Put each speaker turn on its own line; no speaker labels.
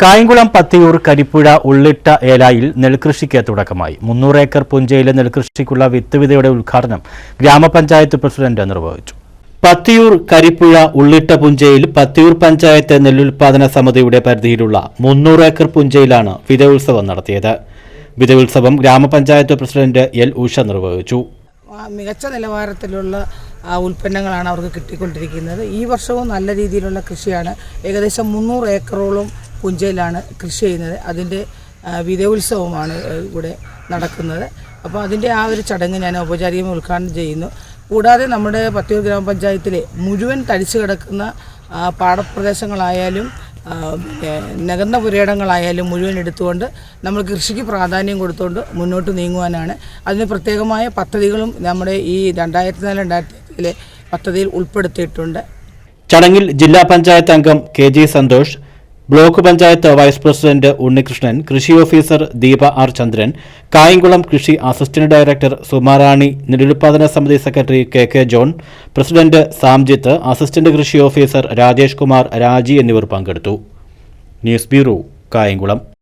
കായംകുളം പത്തിയൂർ കരിപ്പുഴ ഉള്ളിട്ട ഏലായിൽ നെൽകൃഷിക്ക് തുടക്കമായി. മുന്നൂറ് ഏക്കർ പുഞ്ചയിലെ നെൽകൃഷിക്കുള്ള വിത്ത് വിതയുടെ ഉദ്ഘാടനം ഗ്രാമപഞ്ചായത്ത് പ്രസിഡന്റ് നിർവഹിച്ചു. പത്തിയൂർ കരിപ്പുഴ ഉള്ളിട്ട പുഞ്ചയിൽ പത്തിയൂർ പഞ്ചായത്ത് നെല്ലുൽപാദന സമിതിയുടെ പരിധിയിലുള്ള മുന്നൂറ് ഏക്കർ പുഞ്ചയിലാണ് വിതയുത്സവം നടത്തിയത്. വിതയുത്സവം ഗ്രാമപഞ്ചായത്ത് പ്രസിഡന്റ് എൽ ഉഷ നിർവഹിച്ചു.
മികച്ച നിലവാരത്തിലുള്ള ഉൽപ്പന്നങ്ങളാണ് അവർക്ക് കിട്ടിക്കൊണ്ടിരിക്കുന്നത്. ഈ വർഷവും നല്ല രീതിയിലുള്ള കൃഷിയാണ്. ഏകദേശം മുന്നൂറ് ഏക്കറോളം പുഞ്ചയിലാണ് കൃഷി ചെയ്യുന്നത്. അതിന്റെ വിധോത്സവമാണ് ഇവിടെ നടക്കുന്നത്. അപ്പോൾ അതിന്റെ ആ ഒരു ചടങ്ങ് ഞാൻ ഔപചാരികമായി ഉദ്ഘാടനം ചെയ്യുന്നു. കൂടാതെ നമ്മുടെ പത്തിയൂർ ഗ്രാമപഞ്ചായത്തിലെ മുഴുവൻ തടിച്ചു കിടക്കുന്ന പാടപ്രദേശങ്ങളായാലും നികന്ന പുരയിടങ്ങളായാലും മുഴുവൻ എടുത്തുകൊണ്ട് നമ്മൾ കൃഷിക്ക് പ്രാധാന്യം കൊടുത്തുകൊണ്ട് മുന്നോട്ട് നീങ്ങുവാനാണ്. അതിന് പ്രത്യേകമായ പദ്ധതികളും നമ്മുടെ ഈ രണ്ടായിരത്തി നാല് രണ്ടായിരത്തി അഞ്ചിലെ പദ്ധതിയിൽ ഉൾപ്പെടുത്തിയിട്ടുണ്ട്.
ചടങ്ങിൽ ജില്ലാ പഞ്ചായത്ത് അംഗം K G Santhosh block panchayat vice president Unnikrishnan കൃഷി ഓഫീസർ ദീപ ആർ ചന്ദ്രൻ കായംകുളം കൃഷി അസിസ്റ്റന്റ് ഡയറക്ടർ സുമാറാണി നെല്ലുൽപാദന സമിതി secretary K K John president Samjith assistant കൃഷി ഓഫീസർ രാജേഷ് കുമാർ രാജി എന്നിവർ പങ്കെടുത്തു. News bureau Kayamkulam.